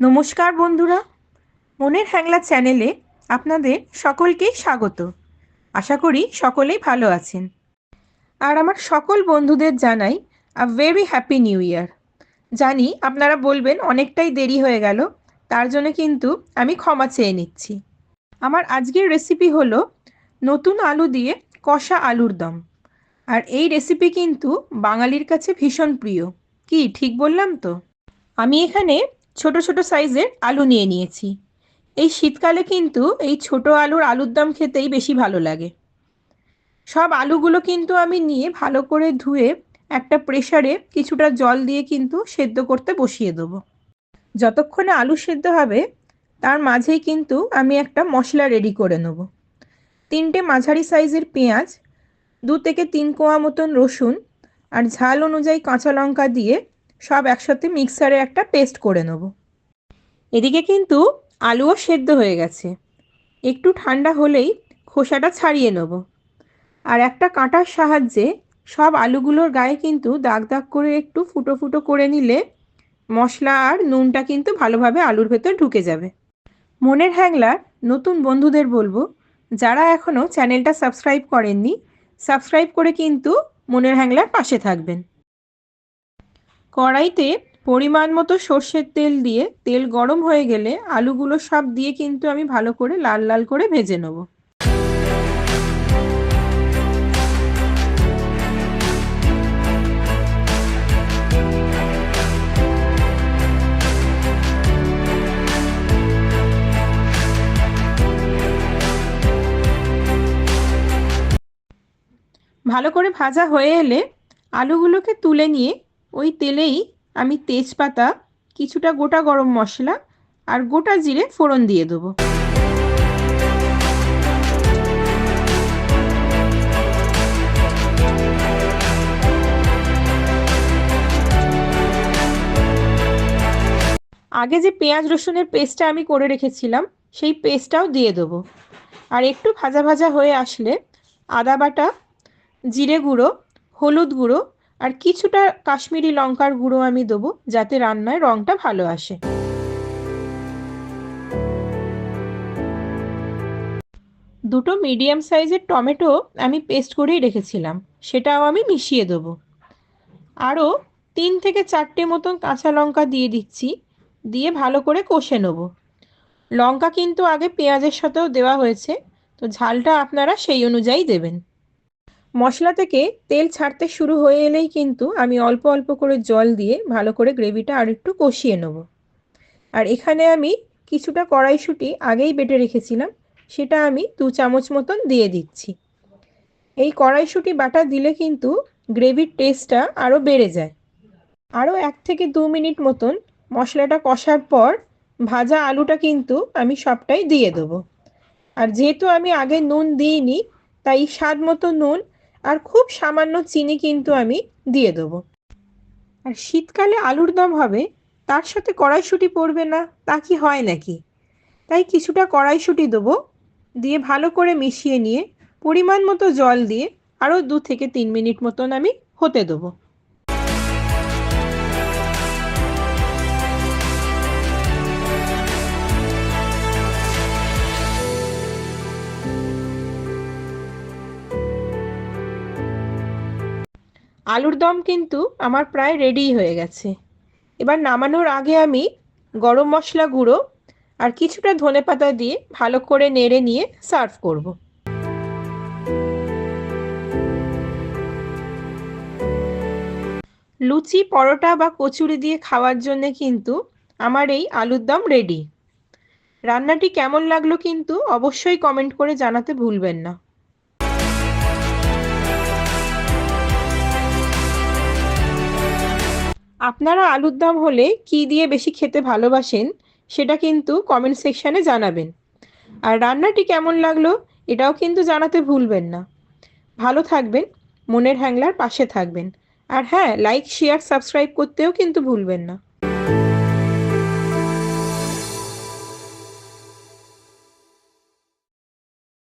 নমস্কার বন্ধুরা। মনের হ্যাংলা চ্যানেলে আপনাদের সকলকেই স্বাগত। আশা করি সকলেই ভালো আছেন। আর আমার সকল বন্ধুদের জানাই a very happy new year জানি আপনারা বলবেন অনেকটাই দেরি হয়ে গেল, তার জন্য কিন্তু আমি ক্ষমা চেয়ে নিচ্ছি। আমার আজকের রেসিপি হলো নতুন আলু দিয়ে কষা আলুর দম। আর এই রেসিপি কিন্তু বাঙালির কাছে ভীষণ প্রিয়। কি, ঠিক বললাম তো? আমি এখানে ছোট ছোট সাইজের আলু নিয়ে নিয়েছি। এই শীতকালে কিন্তু এই ছোট আলুর আলুর দম খেতেই বেশি ভালো লাগে। সব আলুগুলো কিন্তু আমি নিয়ে ভালো করে ধুয়ে একটা প্রেশারে কিছুটা জল দিয়ে কিন্তু সেদ্ধ করতে বসিয়ে দেবো। যতক্ষণে আলু সেদ্ধ হবে, তার মাঝেই কিন্তু আমি একটা মশলা রেডি করে নেব। তিনটে মাঝারি সাইজের পেঁয়াজ, দু থেকে তিন কোয়া মতন রসুন, আর ঝাল অনুযায়ী কাঁচা লঙ্কা দিয়ে সব একসাথে মিক্সারে একটা পেস্ট করে নেব। এদিকে কিন্তু আলুও সেদ্ধ হয়ে গেছে। একটু ঠান্ডা হলেই খোসাটা ছাড়িয়ে নেব। আর একটা কাঁটার সাহায্যে সব আলুগুলোর গায়ে কিন্তু দাগ দাগ করে একটু ফুটো ফুটো করে নিলে মশলা আর নুনটা কিন্তু ভালোভাবে আলুর ভেতর ঢুকে যাবে। মনের হ্যাংলার নতুন বন্ধুদের বলব, যারা এখনও চ্যানেলটা সাবস্ক্রাইব করেননি, সাবস্ক্রাইব করে কিন্তু মনের হ্যাংলার পাশে থাকবেন। কড়াইতে পরিমাণ মতো সর্ষের তেল দিয়ে তেল গরম হয়ে গেলে আলুগুলো সব দিয়ে কিন্তু আমি ভালো করে লাল লাল করে ভেজে নেব। ভালো করে ভাজা হয়ে এলে আলুগুলোকে তুলে নিয়ে ওই তেলেই আমি তেজপাতা, কিছুটা গোটা গরম মশলা আর গোটা জিরে ফোড়ন দিয়ে দেবো। আগে যে পেঁয়াজ রসুনের পেস্টটা আমি করে রেখেছিলাম, সেই পেস্টটাও দিয়ে দেবো। আর একটু ভাজা ভাজা হয়ে আসলে আদা বাটা, জিরে গুঁড়ো, হলুদ গুঁড়ো আর কিছুটা কাশ্মীরি লঙ্কার গুঁড়ো আমি দেবো, যাতে রান্নায় রঙটা ভালো আসে। দুটো মিডিয়াম সাইজের টমেটো আমি পেস্ট করেই রেখেছিলাম, সেটাও আমি মিশিয়ে দেবো। আরও তিন থেকে চারটে মতন কাঁচা লঙ্কা দিয়ে দিচ্ছি, দিয়ে ভালো করে কষে নেব। লঙ্কা কিন্তু আগে পেঁয়াজের সাথেও দেওয়া হয়েছে, তো ঝালটা আপনারা সেই অনুযায়ী দেবেন। মশলা থেকে তেল ছাড়তে শুরু হয়ে এলেই কিন্তু আমি অল্প অল্প করে জল দিয়ে ভালো করে গ্রেভিটা আর একটু কষিয়ে নেব। আর এখানে আমি কিছুটা কড়াইশুঁটি আগেই বেটে রেখেছিলাম, সেটা আমি দু চামচ মতন দিয়ে দিচ্ছি। এই কড়াইশুঁটি বাটা দিলে কিন্তু গ্রেভির টেস্টটা আরও বেড়ে যায়। আরও এক থেকে দু মিনিট মতন মশলাটা কষার পর ভাজা আলুটা কিন্তু আমি সবটাই দিয়ে দেবো। আর যেহেতু আমি আগে নুন দিইনি, তাই স্বাদ মতো নুন আর খুব সামান্য চিনি কিন্তু আমি দিয়ে দেবো। আর শীতকালে আলুর দম হবে, তার সাথে কড়াইশুঁটি পড়বে না, তা কি হয় নাকি? তাই কিছুটা কড়াইশুঁটি দেবো, দিয়ে ভালো করে মিশিয়ে নিয়ে পরিমাণ মতো জল দিয়ে আরও দু থেকে তিন মিনিট মতন আমি হতে দেবো। আলুর দম কিন্তু আমার প্রায় রেডি হয়ে গেছে। এবার নামানোর আগে আমি গরম মশলা গুঁড়ো আর কিছুটা ধনে পাতা দিয়ে ভালো করে নেড়ে নিয়ে সার্ভ করব। লুচি, পরোটা বা কচুরি দিয়ে খাওয়ার জন্য কিন্তু আমার এই আলুর দম রেডি রান্নাটি কেমন লাগল কিন্তু অবশ্যই কমেন্ট করে জানাতে ভুলবেন না। আপনারা আলুর দম হলে কি দিয়ে বেশি খেতে ভালোবাসেন, সেটা কিন্তু কমেন্ট সেকশানে জানাবেন। আর রান্নাটি কেমন লাগল, এটাও কিন্তু জানাতে ভুলবেন না। ভালো থাকবেন, মনের হ্যাংলার পাশে থাকবেন। আর হ্যাঁ লাইক শেয়ার সাবস্ক্রাইব করতেও কিন্তু ভুলবেন না।